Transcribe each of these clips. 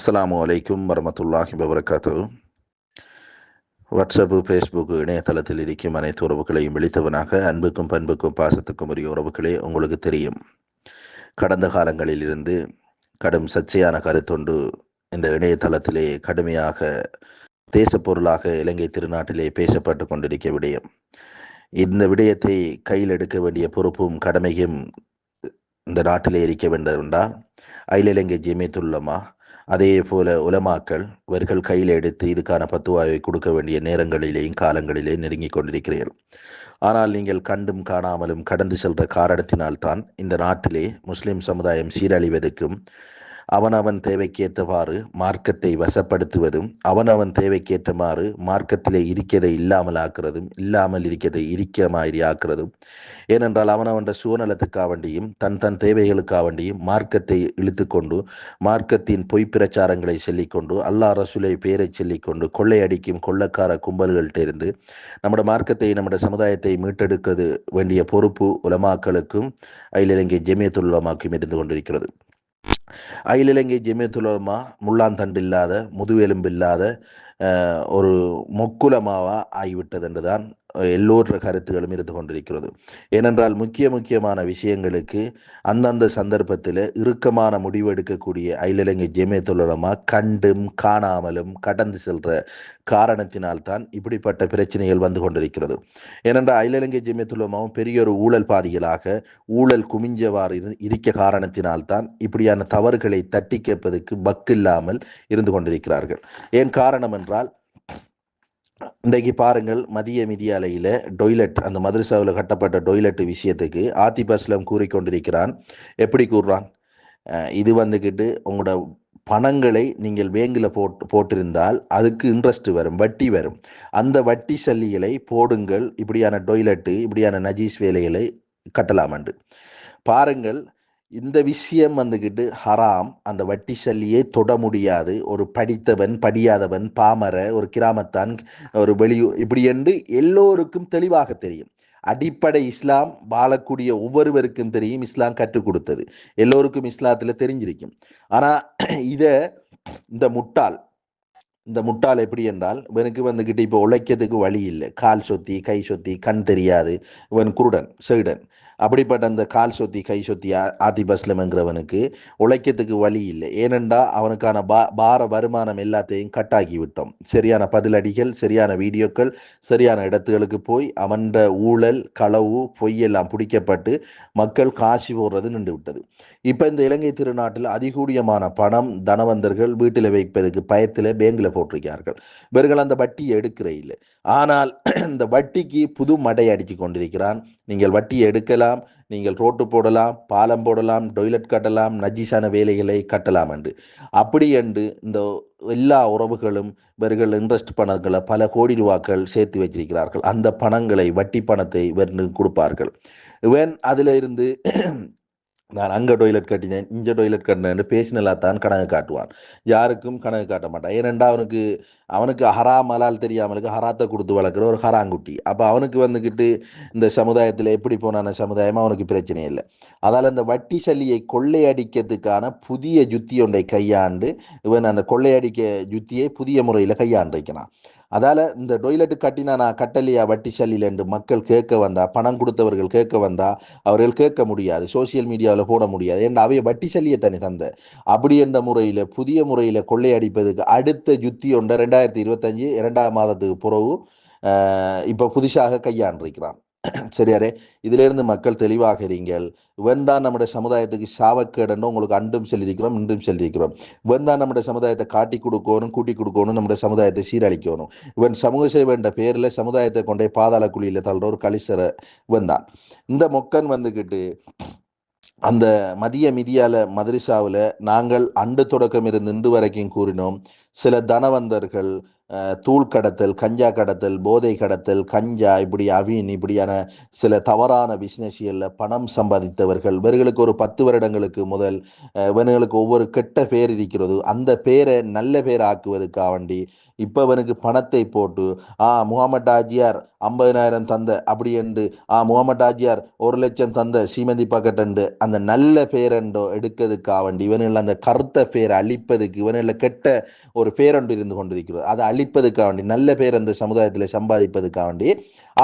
அஸ்லாம் அலைக்கும் வரமத்துல்லாஹி வபரகாத்து வாட்ஸ்அப்பு ஃபேஸ்புக் இணையதளத்தில் இருக்கும் அனைத்து உறவுகளையும் விழித்தவனாக அன்புக்கும் பண்புக்கும் பாசத்துக்கும் உரிய உறவுகளே உங்களுக்கு தெரியும். கடந்த காலங்களில் இருந்து கடும் சர்ச்சையான கருத்தொண்டு இந்த இணையதளத்திலே கடுமையாக தேசப்பொருளாக இலங்கை திருநாட்டிலே பேசப்பட்டு கொண்டிருக்க விடயம். இந்த விடயத்தை கையில் எடுக்க வேண்டிய பொறுப்பும் கடமையும் இந்த நாட்டிலே இருக்க வேண்டுமென்றால் அகில இலங்கை ஜெமித்துள்ளமா அதே போல உலமாக்கள் இவர்கள் கையில் எடுத்து இதுக்கான பத்துவாயை கொடுக்க வேண்டிய நேரங்களிலேயும் காலங்களிலே நெருங்கி கொண்டிருக்கிறீர்கள். ஆனால் நீங்கள் கண்டும் காணாமலும் கடந்து செல்ற காரணத்தினால்தான் இந்த நாட்டிலே முஸ்லிம் சமுதாயம் சீரழிவதற்கும் அவனவன் தேவைக்கேற்றவாறு மார்க்கத்தை வசப்படுத்துவதும் அவனவன் தேவைக்கேற்றமாறு மார்க்கத்திலே இருக்கதை இல்லாமல் ஆக்குறதும் இல்லாமல் இருக்கிறதை இருக்க மாதிரி ஆக்குறதும். ஏனென்றால் அவனவன் சுயநலத்துக்காவண்டியும் தன் தன் தேவைகளுக்காவண்டியும் மார்க்கத்தை இழுத்துக்கொண்டு மார்க்கத்தின் பொய் பிரச்சாரங்களை சொல்லிக்கொண்டு அல்லா ரசூலை பேரை சொல்லிக்கொண்டு கொள்ளையடிக்கும் கொள்ளக்கார கும்பல்கள்ட்ட இருந்து நம்முடைய மார்க்கத்தை நம்முடைய சமுதாயத்தை மீட்டெடுக்கிறது வேண்டிய பொறுப்பு உலமாக்களுக்கும் அகில இலங்கை ஜெமியத்துல் உலமாக்கும் இருந்து கொண்டிருக்கிறது. அகில இலங்கை ஜெமியத்துலமா முள்ளாந்தண்டு இல்லாத முதுவெலும்பு இல்லாத ஒரு மொக்குலமாவா ஆகிவிட்டது என்றுதான் எல்லோற்ற கருத்துகளும் இருந்து கொண்டிருக்கிறது. ஏனென்றால் முக்கிய முக்கியமான விஷயங்களுக்கு அந்தந்த சந்தர்ப்பத்தில் இறுக்கமான முடிவு எடுக்கக்கூடிய அகில இலங்கை ஜெமியத்துலமா கண்டும் காணாமலும் கடந்து செல்ற காரணத்தினால்தான் இப்படிப்பட்ட பிரச்சனைகள் வந்து கொண்டிருக்கிறது. ஏனென்றால் அகில இலங்கை ஜெமியத்துலமாவும் பெரிய ஒரு ஊழல் பாதிகளாக ஊழல் குமிஞ்சவாறு இருக்க காரணத்தினால்தான் இப்படியான தவறுகளை தட்டி கேட்பதற்கு பக்கில்லாமல் இருந்து கொண்டிருக்கிறார்கள். ஏன் காரணம் என்றால் இன்றைக்கு பாருங்கள் மதிய மிதியாலையில் டொய்லெட் அந்த மதுரசாவில் கட்டப்பட்ட டொய்லெட் விஷயத்துக்கு ஆத்திப் அஸ்லம் கூறிக்கொண்டிருக்கிறான் எப்படி கூறுறான்? இது வந்துக்கிட்டு உங்களோட பணங்களை நீங்கள் பேங்கில் போட்டு போட்டிருந்தால் அதுக்கு இன்ட்ரெஸ்ட் வரும் வட்டி வரும். அந்த வட்டி சல்லிகளை போடுங்கள் இப்படியான டொய்லெட்டு இப்படியான நஜீஸ் வேலைகளை கட்டலாமண்டு பாருங்கள் இந்த விஷயம் வந்துக்கிட்டு ஹராம் அந்த வட்டி சல்லியை தொட முடியாது. ஒரு படித்தவன் படியாதவன் பாமர ஒரு கிராமத்தான் ஒரு வெளியூர் இப்படி என்று எல்லோருக்கும் தெளிவாக தெரியும். அடிப்படை இஸ்லாம் வாழக்கூடிய ஒவ்வொருவருக்கும் தெரியும். இஸ்லாம் கற்றுக் கொடுத்தது. எல்லோருக்கும் இஸ்லாத்தில் தெரிஞ்சிருக்கும். ஆனால் இதை இந்த முட்டாள் இந்த முட்டாள் எப்படி என்றால் இவனுக்கு வந்துக்கிட்டு இப்போ உழைக்கிறதுக்கு வழி இல்லை. கால் சொத்தி கை சொத்தி கண் தெரியாது. இவன் குருடன் செவிடன். அப்படிப்பட்ட அந்த கால் சொத்தி கை சொத்தி ஆதி பஸ்லம்ங்கிறவனுக்கு உழைக்கிறதுக்கு வழி இல்லை. ஏனென்றா அவனுக்கான பா பார வருமானம் எல்லாத்தையும் கட்டாக்கி விட்டோம் சரியான பதிலடிகள் சரியான வீடியோக்கள் சரியான இடத்துகளுக்கு போய் அவன்ற ஊழல் களவு பொய்யெல்லாம் பிடிக்கப்பட்டு மக்கள் காசி போடுறது நின்று விட்டது இப்போ இந்த இலங்கை திருநாட்டில் அதிகூடியமான பணம் தனவந்தர்கள் வீட்டில் வைப்பதற்கு பயத்தில் பேங்கில் போட்டிருக்கிறார்கள். இவர்கள் அந்த வட்டியை எடுக்கிற இல்லை. ஆனால் இந்த வட்டிக்கு புது மடை அடித்து கொண்டிருக்கிறான். நீங்கள் வட்டியை எடுக்கலாம் நீங்கள் ரோட்டு போடலாம் பாலம் போடலாம் டொய்லெட் கட்டலாம் நஜீசான வேலைகளை கட்டலாம் என்று. அப்படி என்று இந்த எல்லா உறவுகளும் இவர்கள் இன்ட்ரெஸ்ட் பணங்களை பல கோடி ரூபாக்கள் சேர்த்து வச்சிருக்கிறார்கள். அந்த பணங்களை வட்டி பணத்தை இவர் கொடுப்பார்கள். இவன் அதில் இருந்து நான் அங்கே டொய்லெட் கட்டினேன் இங்கே டொய்லெட் கட்டினேன்னு பேசினலா தான் கணக்கு காட்டுவான். யாருக்கும் கணக்கு காட்ட மாட்டான். ஏனெண்டா அவனுக்கு அவனுக்கு ஹரா மலால் தெரியாமலுக்கு ஹராத்தை கொடுத்து வளர்க்குற ஒரு ஹராங்குட்டி. அப்போ அவனுக்கு வந்துக்கிட்டு இந்த சமுதாயத்தில் எப்படி போனான சமுதாயம் அவனுக்கு பிரச்சனை இல்லை. அதால் இந்த வட்டி சல்லியை கொள்ளையடிக்கிறதுக்கான புதிய ஜுத்தி ஒன்றை கையாண்டு இவன் அந்த கொள்ளையடிக்க ஜுத்தியை புதிய முறையில் கையாண்டிருக்கிறான் அதால் இந்த டொய்லெட்டு கட்டினா நான் கட்டலையா? வட்டி சல்லியில் என்று மக்கள் கேட்க வந்தா பணம் கொடுத்தவர்கள் கேட்க வந்தா அவர்கள் கேட்க முடியாது. சோசியல் மீடியாவில் போட முடியாது. என்ற அவைய வட்டி சல்லியை தனி தந்த? அப்படி என்ற முறையில் புதிய முறையில் கொள்ளையடிப்பதுக்கு அடுத்த ஜுத்தி ஒன்றை ரெண்டாயிரத்தி இருபத்தஞ்சு இரண்டாம் மாதத்துக்கு பிறகு இப்போ புதுசாக கையாண்டிருக்கிறான். சரியாரே இதிலிருந்து மக்கள் தெளிவாக இருங்கள் இவன் தான் நம்முடைய சமுதாயத்துக்கு சாவக்கேடன்னு உங்களுக்கு அன்றும் சொல்லியிருக்கிறோம் இன்றும் சொல்லியிருக்கிறோம். இவன் தான் நம்முடைய சமுதாயத்தை காட்டி கொடுக்கணும் கூட்டி கொடுக்கணும் நம்முடைய சமுதாயத்தை சீரழிக்கணும். இவன் சமூக சேவை என்ற பேரில் சமுதாயத்தை கொண்டே பாதாள குழியில் தள்ளுற ஒரு கலிசர இவன் தான் இந்த மொக்கன் வந்துக்கிட்டு அந்த மதிய மிதியால மதரிசாவில் நாங்கள் அண்டு தொடக்கம் இருந்து இன்று வரைக்கும் கூறினோம் சில தனவந்தர்கள் தூள் கடத்தல் கஞ்சா கடத்தல் போதை கடத்தல் கஞ்சா இப்படி அவின் இப்படியான சில தவறான பிஸ்னஸிகளில் பணம் சம்பாதித்தவர்கள் இவர்களுக்கு ஒரு பத்து வருடங்களுக்கு முதல் இவர்களுக்கு ஒவ்வொரு கெட்ட பேர் இருக்கிறது. அந்த பேரை நல்ல பேர் ஆக்குவதற்காக வேண்டி இப்போ இவனுக்கு பணத்தை போட்டு ஆ முகமது ஆஜியார் ஐம்பதினாயிரம் தந்த அப்படி என்று ஆ முகமது ஆஜியார் ஒரு லட்சம் தந்த சீமந்தி பாக்கெட் என்று அந்த நல்ல பேரண்டோ எடுக்கிறதுக்காக வேண்டி இவனில் அந்த கருத்த பேரை அழிப்பதுக்கு இவனில் கெட்ட ஒரு பேரண்டு இருந்து கொண்டிருக்கிறது. அதை அழிப்பதுக்காக வேண்டி நல்ல பேர் அந்த சமுதாயத்தில் சம்பாதிப்பதுக்காக வேண்டி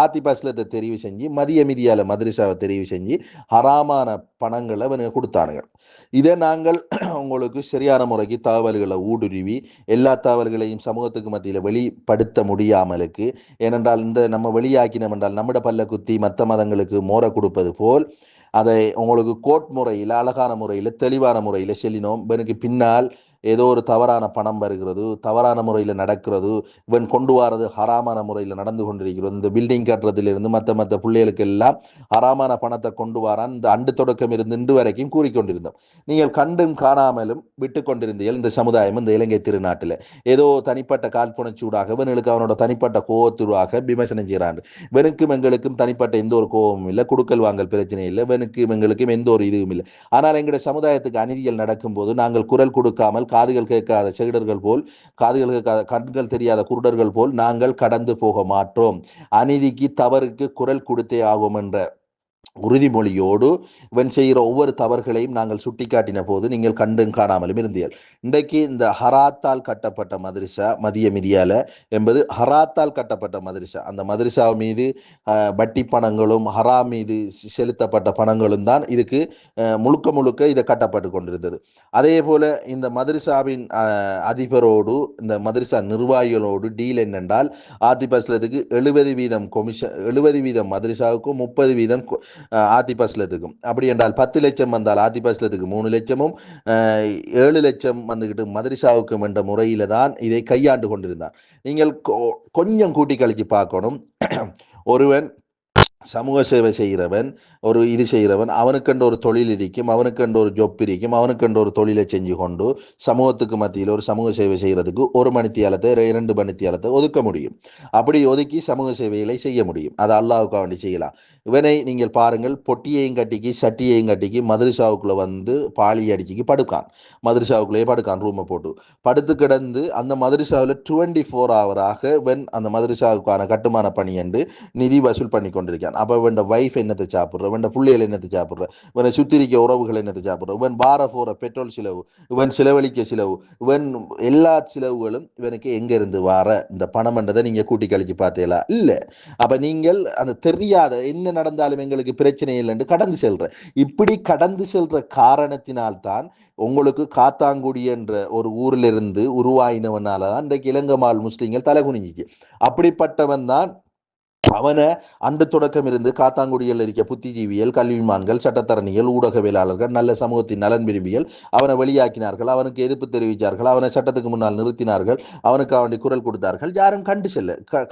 ஆத்திபாஸ்லத்தை தெரிவு செஞ்சு மதிய மிதியால் மதுரிசாவை தெரிவு செஞ்சு ஹராமான பணங்களை அவனுக்கு கொடுத்தானுங்க. இதை நாங்கள் உங்களுக்கு சரியான முறைக்கு தகவல்களை ஊடுருவி எல்லா தகவல்களையும் சமூகத்துக்கு மத்தியில் வெளிப்படுத்த முடியாமலுக்கு ஏனென்றால் இந்த நம்ம வெளியாக்கினோம் என்றால் நம்மட பல்ல குத்தி மற்ற மதங்களுக்கு மோர கொடுப்பது போல் அதை உங்களுக்கு கோட் முறையில் அழகான முறையில் தெளிவான முறையில் செல்லினோம். இவனுக்கு பின்னால் ஏதோ ஒரு தவறான பணம் வருகிறது தவறான முறையில் நடக்கிறது இவன் கொண்டு வரது ஹராமான முறையில் நடந்து கொண்டிருக்கிறது. இந்த பில்டிங் கட்டுறதுலேருந்து மற்ற மற்ற பிள்ளைகளுக்கு எல்லாம் ஹராமான பணத்தை கொண்டு வரான். இந்த அண்டு தொடக்கம் இருந்து இன்று வரைக்கும் கூறிக்கொண்டிருந்தோம். நீங்கள் கண்டும் காணாமலும் விட்டு கொண்டிருந்தீர்கள் இந்த சமுதாயம் இந்த இலங்கை திருநாட்டில். ஏதோ தனிப்பட்ட காழ்ப்புணர்ச்சியூடாக இவனுக்கு அவனோட தனிப்பட்ட கோவத்தூடாக விமர்சனம் செய்கிறான். இவனுக்கும் எங்களுக்கும் தனிப்பட்ட எந்த ஒரு கோபமும் இல்லை குடுக்கல் வாங்கல் பிரச்சனை இல்லை இவனுக்கும் எங்களுக்கும் எந்த ஒரு இதுவும் இல்லை. ஆனால் எங்களுடைய சமுதாயத்துக்கு அநீதிகள் நடக்கும்போது நாங்கள் குரல் கொடுக்காமல் காதுகள் கேட்காத செகிடர்கள் போல் காதுகள் கேட்காத கண்கள் தெரியாத குருடர்கள் போல் நாங்கள் கடந்து போக மாட்டோம். அநீதிக்கு தவறுக்கு குரல் கொடுத்தே ஆகும் என்ற உறுதிமொழியோடு இவன் செய்கிற ஒவ்வொரு தவறுகளையும் நாங்கள் சுட்டிக்காட்டின போது நீங்கள் கண்டும் காணாமலும் இருந்தீர்கள். இன்றைக்கு இந்த ஹராத்தால் கட்டப்பட்ட மதரிசா மதிய மிதியால என்பது ஹராத்தால் கட்டப்பட்ட மதரிசா அந்த மதரிசா மீது வட்டி பணங்களும் ஹரா மீது செலுத்தப்பட்ட பணங்களும் தான் இதுக்கு முழுக்க முழுக்க இதை கட்டப்பட்டு கொண்டிருந்தது. அதே போல இந்த மதரிசாவின் அதிபரோடு இந்த மதரிசா நிர்வாகிகளோடு டீல் என்னென்றால் ஆதிபஸ்லத்துக்கு எழுபது வீதம் கொமிஷன் எழுபது வீதம் மதரிசாவுக்கும் முப்பது வீதம் கொ- அஹ், அப்படி என்றால் பத்து லட்சம் வந்தால் ஆதிபஸ்லத்துக்கு மூணு லட்சமும் அஹ், ஏழு லட்சம் வந்துக்கிட்டு மதரிசாவுக்கும் என்ற முறையில தான் இதை கையாண்டு கொண்டிருந்தார் நீங்கள் கொ- கொஞ்சம் கூட்டி கழிச்சு பார்க்கணும். ஒருவன் சமூக சேவை செய்கிறவன் ஒரு இது செய்கிறவன் அவனுக்கென்று ஒரு தொழில் இருக்கும் அவனுக்கென்று ஒரு ஜொப் இருக்கும் அவனுக்கென்று ஒரு தொழிலை செஞ்சு கொண்டு சமூகத்துக்கு மத்தியில் ஒரு சமூக சேவை செய்கிறதுக்கு ஒரு மணித்தியாலத்தை இரண்டு மணித்தியாலத்தை ஒதுக்க முடியும். அப்படி ஒதுக்கி சமூக சேவைகளை செய்ய முடியும். அதை அல்லாவுக்காக வேண்டி செய்யலாம். இவனை நீங்கள் பாருங்கள் பொட்டியையும் கட்டிக்கு சட்டியையும் கட்டிக்கு மதுரசாவுக்குள்ள வந்து பாலி அடிச்சுக்கு படுக்கான். மதுரசாவுக்குள்ளேயே படுக்கான் ரூமை போட்டு. படுத்து கிடந்து அந்த மதுரசாவில் டுவெண்ட்டி ஃபோர் ஹவராக வென் அந்த மதுரசாவுக்கான கட்டுமான பணி என்று நிதி வசூல் பண்ணி கொண்டிருக்கான் அப்போ இவன் வைஃப் என்னத்தை சாப்பிட்ற? இவன் பிள்ளைகள் என்னத்தை சாப்பிட்ற? இவனை சுத்தி இருக்க உறவுகள் என்னத்தை சாப்பிட்ற? இவன் வார போற பெட்ரோல் செலவு இவன் செலவழிக்க செலவு இவன் எல்லா செலவுகளும் இவனுக்கு எங்க இருந்து வார? இந்த பணம் என்றதை நீங்க கூட்டி கழிச்சு பார்த்தீங்களா? இல்லை. அப்ப நீங்கள் அந்த தெரியாத என்ன நடந்தாலும் எங்களுக்கு பிரச்சனை இல்லைன்னு கடந்து செல்ற. இப்படி கடந்து செல்ற காரணத்தினால்தான் உங்களுக்கு காத்தாங்குடி என்ற ஒரு ஊரிலிருந்து உருவாயினவனால தான் இன்றைக்கு இளங்கமால் முஸ்லீம்கள் தலை குனிஞ்சிக்கு அப்படிப்பட்டவன் தான் அவனை அந்த தொடக்கம் இருந்து காத்தாங்குடியில் இருக்க புத்திஜீவியல் கல்விமான்கள் சட்டத்தரணிகள் ஊடகவியலாளர்கள் நல்ல சமூகத்தின் நலன் விரும்பிகள் அவனை வெளியாக்கினார்கள் அவனுக்கு எதிர்ப்பு தெரிவித்தார்கள் அவனை சட்டத்துக்கு முன்னால் நிறுத்தினார்கள் அவனுக்கு அவனுடைய குரல் கொடுத்தார்கள் யாரும் கண்டு செல்ல க-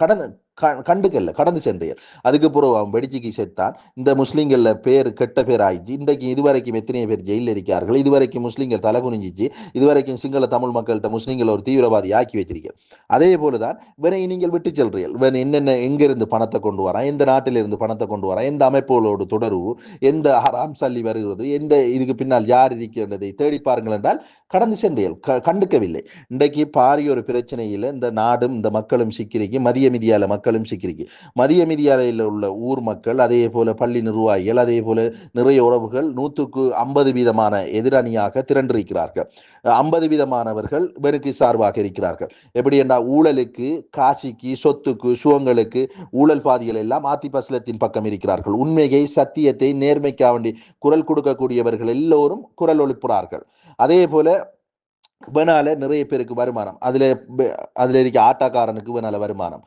கண்டுக்கல்ல கடந்து சென்றீர்கள் அதுக்கு பிறகு அவன் வெடிச்சிக்கு செத்தான். இந்த முஸ்லீம்கள்ல பேர் கெட்ட பேர் ஆயிடுச்சு. இன்றைக்கு இதுவரைக்கும் எத்தனை பேர் ஜெயிலில் இருக்கிறார்கள் இதுவரைக்கும் முஸ்லீம்கள் தலை குனிஞ்சிச்சு. இதுவரைக்கும் சிங்கள தமிழ் மக்கள்கிட்ட முஸ்லீம்கள் ஒரு தீவிரவாதி ஆக்கி வச்சிருக்கீர்கள் அதே போலதான் இவனை நீங்கள் விட்டு செல்றீர்கள். இவன் என்னென்ன எங்கிருந்து பணத்தை கொண்டு வரான்? எந்த நாட்டிலிருந்து பணத்தை கொண்டு வரான்? எந்த அமைப்புகளோடு தொடர்பு? எந்த ஹராம் சல்லி வருகிறது? எந்த இதுக்கு பின்னால் யார் இருக்கிறதை தேடி பாருங்கள் என்றால் கடந்து சென்றீர்கள். க- கண்டுக்கவில்லை. இன்றைக்கு பாரிய ஒரு பிரச்சனையில் இந்த நாடும் இந்த மக்களும் சிக்கிரிக்கு. மதிய மிதியால மக்களும் சிக்கிரிக்கு. மதிய மிதியாலையில் உள்ள ஊர் மக்கள் அதே போல பள்ளி நிர்வாகிகள் அதே போல நிறைய உறவுகள் நூற்றுக்கு ஐம்பது வீதமான எதிரணியாக திரண்டிருக்கிறார்கள். ஐம்பது வீதமானவர்கள் இவருக்கு சார்பாக இருக்கிறார்கள். எப்படி என்றால் ஊழலுக்கு காசிக்கு சொத்துக்கு சுகங்களுக்கு ஊழல் பாதிகள் எல்லாம் ஆத்திபஸ்லத்தின் பக்கம் இருக்கிறார்கள். உண்மையை சத்தியத்தை நேர்மைக்காக வேண்டி குரல் கொடுக்கக்கூடியவர்கள் எல்லோரும் குரல் எழுப்புறார்கள் அதே போல இவனால நிறைய பேருக்கு வருமானம். அதுல அதில் அதுல இருக்க ஆட்டாக்காரனுக்கு இவனால வருமானம்.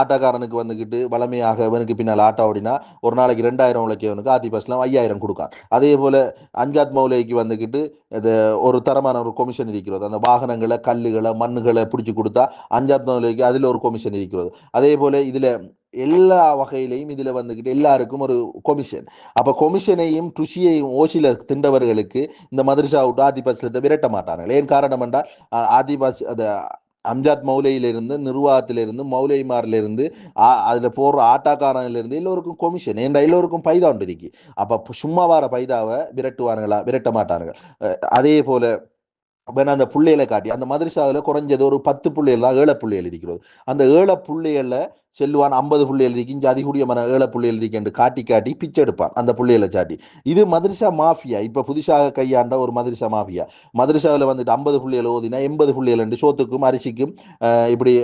ஆட்டாக்காரனுக்கு வந்துக்கிட்டு வளமையாக இவனுக்கு பின்னால் ஆட்டோ ஓடினா ஒரு நாளைக்கு ரெண்டாயிரம் உழைக்கவனுக்கு ஆதி பஸ்லாம் ஐயாயிரம் கொடுக்கான். அதே போல அஞ்சாத் மௌலைக்கு வந்துக்கிட்டு இது ஒரு தரமான ஒரு கொமிஷன் இருக்கிறது. அந்த வாகனங்களை கல்லுகளை மண்ணுகளை பிடிச்சி கொடுத்தா அஞ்சாத் மௌலைக்கு அதில் ஒரு கொமிஷன் இருக்கிறது. அதே போல இதுல எல்லா வகையிலையும் இதுல வந்துகிட்டு எல்லாருக்கும் ஒரு கொமிஷன் அப்ப கொமிஷனையும் ருஷியையும் ஓசில திண்டவர்களுக்கு இந்த மதுரசா விட்டு ஆதிபாசிலத்தை விரட்ட மாட்டார்கள். ஏன் காரணம் என்றால் ஆதிபாசி ஆதிபாஸ் அம்ஜாத் மௌலையிலிருந்து நிர்வாகத்திலிருந்து மௌலைமாரிலிருந்து ஆ- அதுல போடுற ஆட்டாக்காரனிலிருந்து எல்லோருக்கும் கொமிஷன் ஏன்டா எல்லோருக்கும் பைதா உண்டு இருக்கு? அப்ப சும்மா வார பைதாவை விரட்டுவானுங்களா? விரட்ட மாட்டார்கள் அதே போல வேணா அந்த புள்ளைகளை காட்டி அந்த மதுரசாவில் குறைஞ்சது ஒரு பத்து புள்ளைகள் தான் ஏழை புள்ளைகள் இருக்கிறது. அந்த ஏழை புள்ளைகள்ல செல்லுவான் ஐம்பது புள்ளிகள் இருக்கு இங்கே அதிகூடியமான ஏழை புள்ளிகள் இருக்கு என்று காட்டி காட்டி பிச்சை எடுப்பான். அந்த புள்ளிகளை சாட்டி. இது மதுரசா மாஃபியா. இப்போ புதுசாக கையாண்ட ஒரு மதரசா மாஃபியா. மதுரசாவில் வந்துட்டு ஐம்பது புள்ளிகள் ஓதினா எண்பது புள்ளிகள் என்று சோத்துக்கும் அரிசிக்கும் இப்படி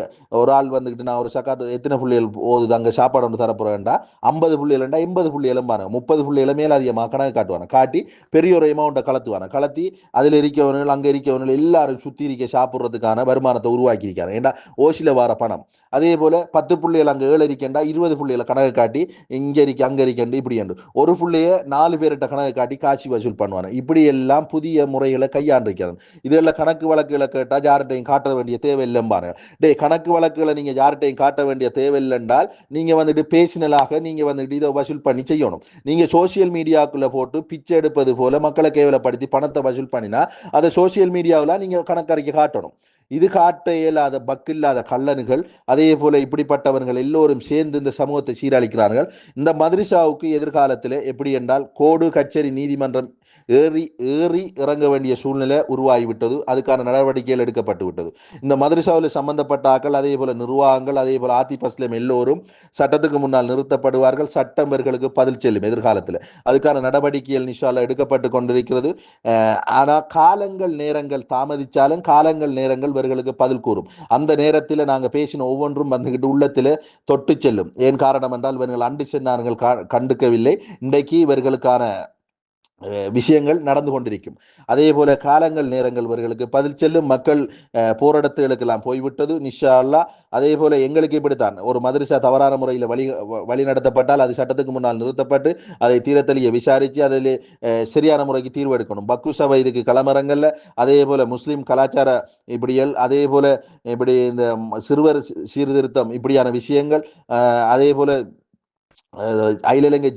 ஒரு ஆள் வந்துக்கிட்டு நான் ஒரு சக்காத்து எத்தனை புள்ளிகள் ஓதுது அங்கே சாப்பாடு ஒன்று தரப்போறேன்டா? ஐம்பது புள்ளிகளண்டா எண்பது புள்ளிகளும் பாருங்க. முப்பது புள்ளிகளை மேல அதிகமாக கணக்கு காட்டுவாங்க காட்டி பெரிய ஒரு அமௌண்ட்டை கலத்துவாங்க கலத்தி அதில் இருக்கவர்கள் அங்கே இருக்கவர்கள் எல்லாரும் சுற்றி இருக்க சாப்பிட்றதுக்கான வருமானத்தை உருவாக்கியிருக்காங்க ஏன்னா ஓசில வர பணம். அதே போல் பத்து புள்ளிகள் அங்கே ஏழு இருக்கேன்டா இருபது புள்ளிகளை கணக்கு காட்டி இங்க இருக்கு அங்க இருக்கேன் இப்படி என்று. ஒரு புள்ளைய நாலு பேர்கிட்ட கணக்கு காட்டி காட்சி வசூல் பண்ணுவாங்க இப்படி எல்லாம் புதிய முறைகளை கையாண்டிருக்கிறாங்க இதெல்லாம் கணக்கு வழக்குகளை கேட்டா யார்கிட்டையும் காட்ட வேண்டிய தேவையில்லைன்னு பாருங்க. டே கணக்கு வழக்குகளை நீங்க யார்கிட்டையும் காட்ட வேண்டிய தேவை இல்லைன்றால் நீங்க வந்துட்டு பேசினலாக நீங்க வந்துட்டு இதை வசூல் பண்ணி செய்யணும். நீங்க சோசியல் மீடியாக்குள்ள போட்டு பிச்சை எடுப்பது போல மக்களை கேவலப்படுத்தி பணத்தை வசூல் பண்ணினா அதை சோசியல் மீடியாவில் நீங்க கணக்கறிக்கை காட்டணும். இது காட்ட இயலாத பக்கில்லாத கள்ளனுகள் அதே போல இப்படிப்பட்டவர்கள் எல்லோரும் சேர்ந்து இந்த சமூகத்தை சீரழிக்கிறார்கள். இந்த மதுரிசாவுக்கு எதிர்காலத்தில் எப்படி என்றால் கோடு கச்சேரி நீதிமன்றம் ஏறி ஏறி இறங்க வேண்டிய சூழ்நிலை உருவாகிவிட்டது. அதுக்கான நடவடிக்கைகள் எடுக்கப்பட்டு விட்டது. இந்த மதுரசாவில் சம்பந்தப்பட்ட ஆக்கள் அதே போல நிர்வாகங்கள் அதே போல ஆத்திப் எல்லோரும் சட்டத்துக்கு முன்னால் நிறுத்தப்படுவார்கள். சட்டம்பர்களுக்கு பதில் செல்லும் எதிர்காலத்தில். அதுக்கான நடவடிக்கைகள் நிஷால எடுக்கப்பட்டு கொண்டிருக்கிறது. ஆனால் காலங்கள் நேரங்கள் தாமதித்தாலும் காலங்கள் நேரங்கள் இவர்களுக்கு பதில் கூறும். அந்த நேரத்தில் நாங்கள் பேசின ஒவ்வொன்றும் வந்துகிட்டு உள்ளத்தில் தொட்டு செல்லும். ஏன் காரணம் என்றால் இவர்கள் அண்டு சென்னார்கள் கண்டுக்கவில்லை. இன்றைக்கு இவர்களுக்கான விஷயங்கள் நடந்து கொண்டிருக்கும். அதே போல காலங்கள் நேரங்கள் இவர்களுக்கு பதில் செல்லும் மக்கள் அஹ், போராட்டத்துகளுக்கெல்லாம் போய்விட்டது நிஷா அல்லா அதே போல எங்களுக்கு இப்படித்தான். ஒரு மதரசா தவறான முறையில் வழி வழி நடத்தப்பட்டால் அது சட்டத்துக்கு முன்னால் நிறுத்தப்பட்டு அதை தீரத்தலிய விசாரித்து அதில் சரியான முறைக்கு தீர்வு எடுக்கணும். பக்கு சபை இதுக்கு களமரங்கள்ல அதே போல முஸ்லீம் கலாச்சார இப்படியல் அதே போல இப்படி இந்த சிறுவர் சீர்திருத்தம் இப்படியான விஷயங்கள் அதே போல அஹ்,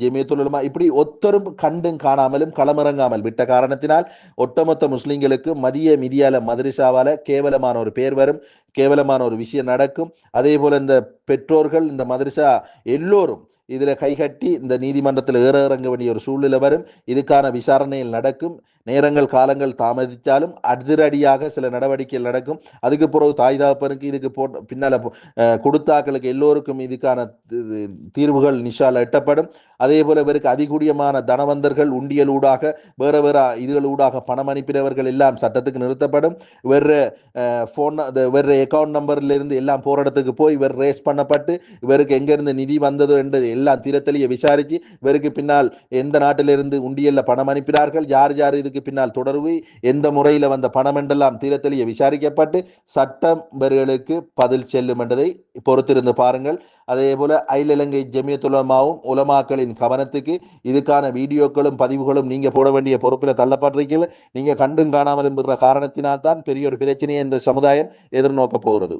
ஜெமியத்துலமா இப்படி ஒத்தரும் கண்டும் காணாமலும் களமிறங்காமல் விட்ட காரணத்தினால் ஒட்டுமொத்த முஸ்லிம்களுக்கு மதிய மிதியால மதரிசாவால கேவலமான ஒரு பேர் வரும் கேவலமான ஒரு விஷயம் நடக்கும் அதே போல இந்த பெற்றோர்கள் இந்த மதரிசா எல்லோரும் இதில் கைகட்டி இந்த நீதிமன்றத்தில் ஏற இறங்க வேண்டிய ஒரு சூழ்நிலை வரும் இதுக்கான விசாரணையில் நடக்கும் நேரங்கள் காலங்கள் தாமதித்தாலும் அதிரடியாக சில நடவடிக்கைகள் நடக்கும். அதுக்கு பிறகு தாய் தாப்பனுக்கு இதுக்கு போட்ட போ- பின்னால் கொடுத்தாக்களுக்கு எல்லோருக்கும் இதுக்கான தீர்வுகள் நிஷால எட்டப்படும். அதே போல இவருக்கு அதிகூடியமான தனவந்தர்கள் உண்டியல் ஊடாக வேற வேற இதுகள் ஊடாக பணம் அனுப்பினவர்கள் எல்லாம் சட்டத்துக்கு நிறுத்தப்படும். வேற ஃபோன் வேற அக்கௌண்ட் நம்பர்ல இருந்து எல்லாம் போராட்டத்துக்கு போய் இவர் ரேஸ் பண்ணப்பட்டு இவருக்கு எங்கேருந்து நிதி வந்ததோ என்றது எல்லாம் தீரத்திலேயே விசாரித்து இவருக்கு பின்னால் எந்த நாட்டிலிருந்து உண்டியலில் பணம் அனுப்பினார்கள் யார் யார் இதுக்கு பின்னால் தொடர்பு. எந்த முறையில் வந்த பணம் என்றெல்லாம் தீரத்தெளிய விசாரிக்கப்பட்டு சட்டம்பர்களுக்கு பதில் செல்லும் என்றதை பொறுத்திருந்து பாருங்கள். அதே போல அகில இலங்கை ஜெமியத்துலமாவும் உலமாக்களின் கவனத்துக்கு இதுக்கான வீடியோக்களும் பதிவுகளும் நீங்க போட வேண்டிய பொறுப்பில் தள்ளப்பட்டிருக்கீங்க நீங்க கண்டும் காணாமல் என்கிற காரணத்தினால் தான் பெரிய ஒரு பிரச்சனையை இந்த சமுதாயம் எதிர்நோக்க போகிறது.